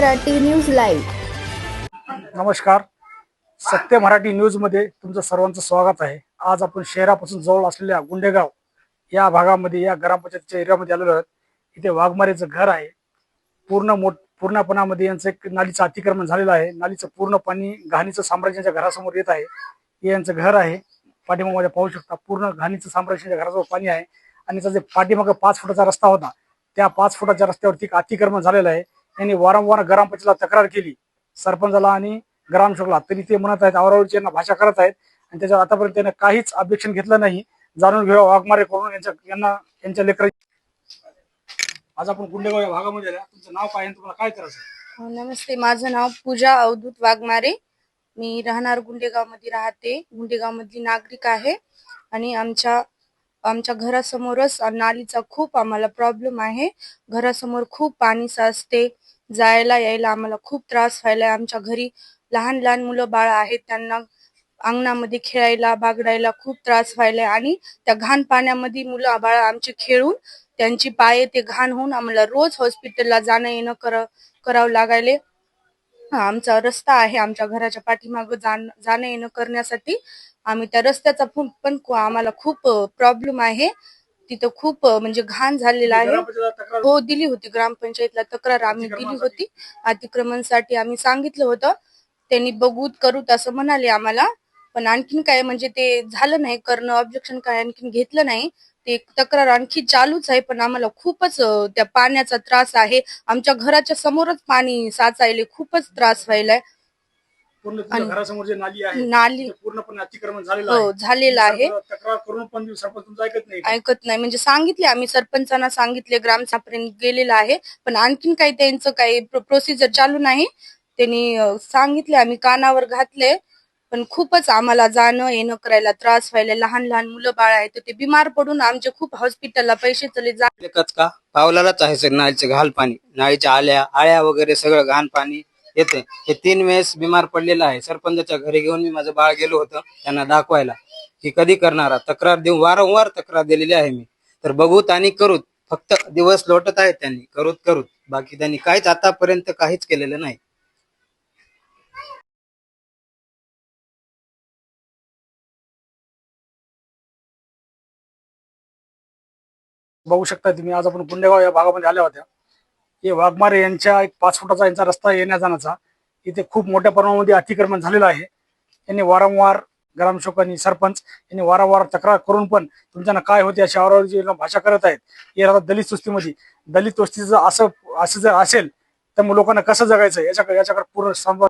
Marathi news live. नमस्कार. सत्य मराठी न्यूजमध्ये तुमचं सर्वांचं स्वागत आहे. आज आपण शहरापासून जवळ असलेल्या गुंडेगाव या भागामध्ये या ग्रामपंचायतच्या एरियामध्ये आलेलो आहोत. इथे वाघमारेचं घर आहे. पूर्ण मोठ पूर्णपणामध्ये यांचं एक नालीचं अतिक्रमण झालेलं आहे. नालीचं पूर्ण पाणी घाणीचं साम्राज्याच्या घरासमोर येत आहे. हे यांचं घर आहे. पाठीमागमध्ये पाहू शकता पूर्ण घाणीचं साम्राज्याच्या घरासमोर पाणी आहे. आणि त्याचा जे पाठीमागं पाच फुटाचा रस्ता होता त्या पाच फुटाच्या रस्त्यावरती एक अतिक्रमण झालेलं आहे. यांनी वारंवार ग्रामपंचायतीला तक्रार केली. सरपंचाला आणि ग्रामसेवकला. तरी ते म्हणत आहेत आवरावरची यांना भाषा करत आहेत आणि त्याच्यावर आतापर्यंत त्यांना काहीच ऑब्जेक्शन घेतलं नाही. जाणून घेऊया वाघमारे करून यांच्या यांना यांच्या लेकर आज आपण गुंडेगाव या भागामध्ये आल्या तुमचं नाव काय आहे आणि तुम्हाला काय करायचं नमस्ते. माझं नाव पूजा अवधूत वाघमारे. मी राहणार गुंडेगावमध्ये राहते. गुंडेगाव मधली नागरिक आहे. आणि आमच्या आमच्या घरासमोरच नालीचा खूप आम्हाला प्रॉब्लेम आहे. घरासमोर खूप पाणी साचते जायला यायला आम्हाला खूप त्रास व्हायला आमच्या घरी लहान लहान मुलं बाळ आहेत त्यांना अंगणामध्ये खेळायला बागडायला खूप त्रास व्हायलाय आणि त्या घाण पाण्यामध्ये मुलं बाळ आमचे खेळून त्यांची पाये ते घाण होऊन आम्हाला रोज हॉस्पिटलला जाणं येणं कर करावं लागायले. आमचा रस्ता आहे आमच्या घराच्या पाठीमागं जाण जाणं येणं करण्यासाठी. आम्ही त्या रस्त्याचा पण आम्हाला खूप प्रॉब्लेम आहे. तिथं खूप म्हणजे घाण झालेला आहे. हो दिली होती. ग्रामपंचायतला तक्रार आम्ही दिली होती. अतिक्रमणसाठी आम्ही सांगितलं होतं. त्यांनी बघूत करूत असं म्हणाले आम्हाला. पण आणखीन काय म्हणजे ते झालं नाही. करणं ऑब्जेक्शन काय आणखीन घेतलं नाही. ते तक्रार आणखी चालूच आहे. पण आम्हाला खूपच त्या पाण्याचा त्रास आहे. आमच्या घराच्या समोरच पाणी साचायले खूपच त्रास व्हायलाय. पूर्ण तुमच्या घरासमोर जे नाली आहे नाली ते पूर्णपणे अतिक्रमण झालेलं हो आहे. झालेलं आहे. सरपंच तक्रार करून पण सरपंच तुमचं ऐकत नाही ऐकत नाही. म्हणजे सांगितले आम्ही सरपंचांना सांगितले ग्रामसभापर्यंत गेलेलं आहे. पण आणखीन काही त्यांचं काही प्रोसिजर चालू नाही. त्यांनी अं, सांगितले आम्ही कानावर घातले पण खूपच आम्हाला जाणं येणं करायला त्रास व्हायला. लहान लहान मुलं बाळ आहेत तर ते बिमार पडून आमचे खूप हॉस्पिटलला पैसे चले जा एकच का? पावलालाच आहे सर नाळीचं घाल पाणी नाळीच्या आल्या आळ्या वगैरे सगळं घाण पाणी येते. हे तीन वेळेस बिमार पडलेलं आहे. सरपंचच्या घरी घेऊन मी माझं बाळ गेलो होतं त्यांना दाखवायला. की कधी करणारा? तक्रार देऊन वारंवार तक्रार दिलेली आहे मी. तर बघूत आणि करूत फक्त दिवस लोटत आहेत त्यांनी. करूत करूत. बाकी त्यांनी काहीच आतापर्यंत काहीच केलेलं नाही. बघू शकता तुम्ही. आज आपण गुंडेगाव या भागामध्ये आल्या होत्या. हे वाघमारे यांच्या एक पाच फुटाचा यांचा रस्ता येण्या जाण्याचा. इथे खूप मोठ्या प्रमाणामध्ये अतिक्रमण झालेलं आहे. यांनी वारंवार ग्रामसेवकांनी सरपंच यांनी वारंवार तक्रार करून पण तुमच्यानं काय होते अशा औरवाची भाषा करत आहेत हे आता दलित सुस्तीमध्ये. दलित वस्तीचं असं असं जर असेल तर मग लोकांना कसं जगायचं? याच्याकडे याच्याकडे पूर्ण संवाद